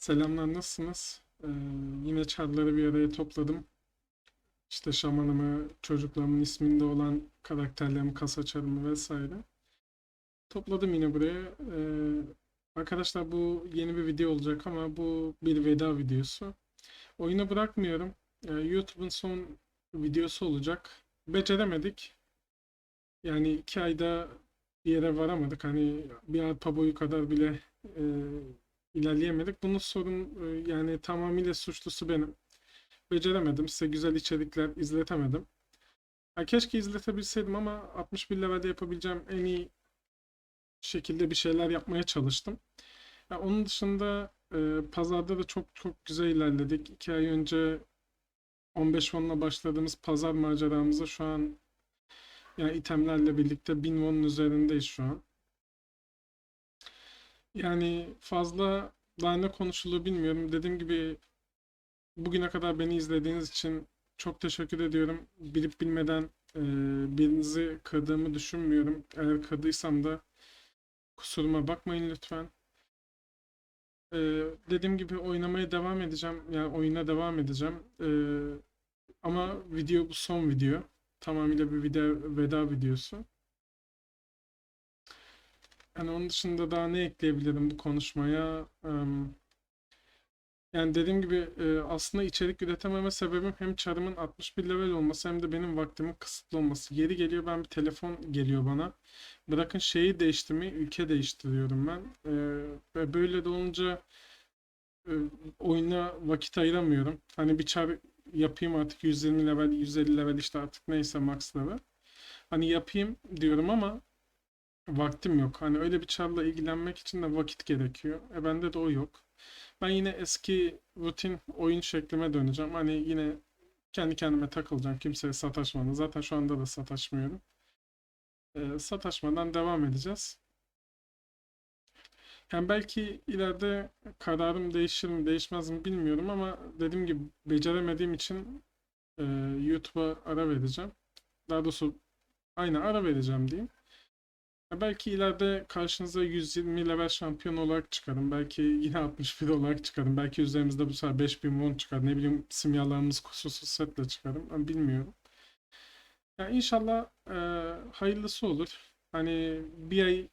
Selamlar, nasılsınız? Ee, yine çarları bir araya topladım. İşte şamanımı, çocuklarımın isminde olan karakterlerimi, kasa çarımı vesaire. Topladım yine buraya. Ee, arkadaşlar bu yeni bir video olacak ama bu bir veda videosu. Oyunu bırakmıyorum. Ee, YouTube'un son videosu olacak. Beceremedik. Yani iki ayda bir yere varamadık. Hani bir arpa boyu kadar bile e, ilerleyemedik. Bunun sorun e, yani tamamıyla suçlusu benim. Beceremedim. Size güzel içerikler izletemedim. Ha, keşke izletebilseydim ama 61 levelde yapabileceğim en iyi şekilde bir şeyler yapmaya çalıştım. Ha, onun dışında e, pazarda da çok çok güzel ilerledik. İki ay önce 15 won'la başladığımız pazar maceramıza şu an yani itemlerle birlikte 1000 won'un üzerindeyiz şu an. Yani fazla daha ne konuşulur bilmiyorum. Dediğim gibi bugüne kadar beni izlediğiniz için çok teşekkür ediyorum. Bilip bilmeden e, birinizi kırdığımı düşünmüyorum. Eğer kırdıysam da kusuruma bakmayın lütfen. E, dediğim gibi oynamaya devam edeceğim. Yani oyuna devam edeceğim. E, ama video bu son video. Tamamıyla bir video, veda videosu. Yani onun dışında daha ne ekleyebilirim bu konuşmaya? Yani dediğim gibi e, aslında içerik üretememe sebebim hem çarımın 61 level olması hem de benim vaktimin kısıtlı olması. Yeri geliyor ben bir telefon geliyor bana. Bırakın şeyi değiştirmeyi ülke değiştiriyorum ben. E, ve böyle de olunca e, oyuna vakit ayıramıyorum. Hani bir çar yapayım artık 120 level, 150 level işte artık neyse max level. Hani yapayım diyorum ama vaktim yok. Hani öyle bir çarla ilgilenmek için de vakit gerekiyor. E bende de o yok. Ben yine eski rutin oyun şeklime döneceğim. Hani yine kendi kendime takılacağım. Kimseye sataşmadan. Zaten şu anda da sataşmıyorum. E, sataşmadan devam edeceğiz. Yani belki ileride kararım değişir mi değişmez mi bilmiyorum ama dediğim gibi beceremediğim için e, YouTube'a ara vereceğim. Daha doğrusu aynen ara vereceğim diyeyim. Belki ileride karşınıza 120 level şampiyon olarak çıkarım. Belki yine 61 olarak çıkarım. Belki üzerimizde bu sefer 5000 won çıkar. Ne bileyim simyalarımız kusursuz setle çıkarım. Ben bilmiyorum. Ya inşallah e, hayırlısı olur. Hani bir ay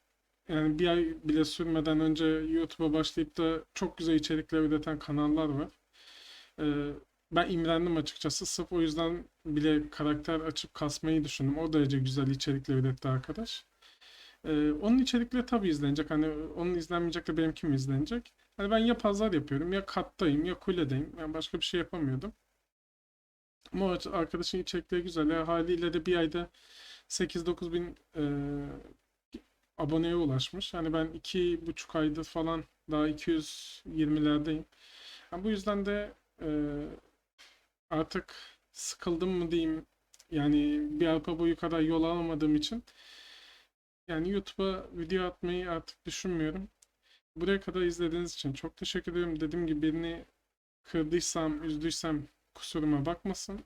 yani bir ay bile sürmeden önce YouTube'a başlayıp da çok güzel içerikler üreten kanallar var. E, ben imrendim açıkçası. Sırf o yüzden bile karakter açıp kasmayı düşündüm. O derece güzel içerikler üretti arkadaş. Ee, onun içerikleri tabii izlenecek. Hani onun izlenmeyecek de benimki mi izlenecek? Hani ben ya pazar yapıyorum ya kattayım ya kuledeyim. Yani başka bir şey yapamıyordum. Ama arkadaşın içerikleri güzel. Ya haliyle de bir ayda 8-9 bin e, aboneye ulaşmış. Hani ben iki buçuk aydır falan daha 220'lerdeyim. Yani bu yüzden de e, artık sıkıldım mı diyeyim. Yani bir arpa boyu kadar yol alamadığım için yani YouTube'a video atmayı artık düşünmüyorum. Buraya kadar izlediğiniz için çok teşekkür ederim. Dediğim gibi birini kırdıysam, üzdüysem kusuruma bakmasın.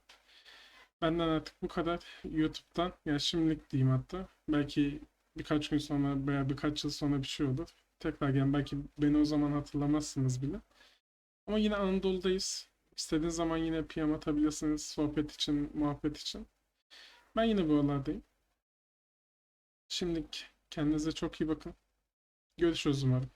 Benden artık bu kadar YouTube'dan. Yani şimdilik diyeyim hatta. Belki birkaç gün sonra veya birkaç yıl sonra bir şey olur. Tekrar gel. Belki beni o zaman hatırlamazsınız bile. Ama yine Anadolu'dayız. İstediğiniz zaman yine PM atabilirsiniz. Sohbet için, muhabbet için. Ben yine buralardayım. Şimdilik kendinize çok iyi bakın. Görüşürüz umarım.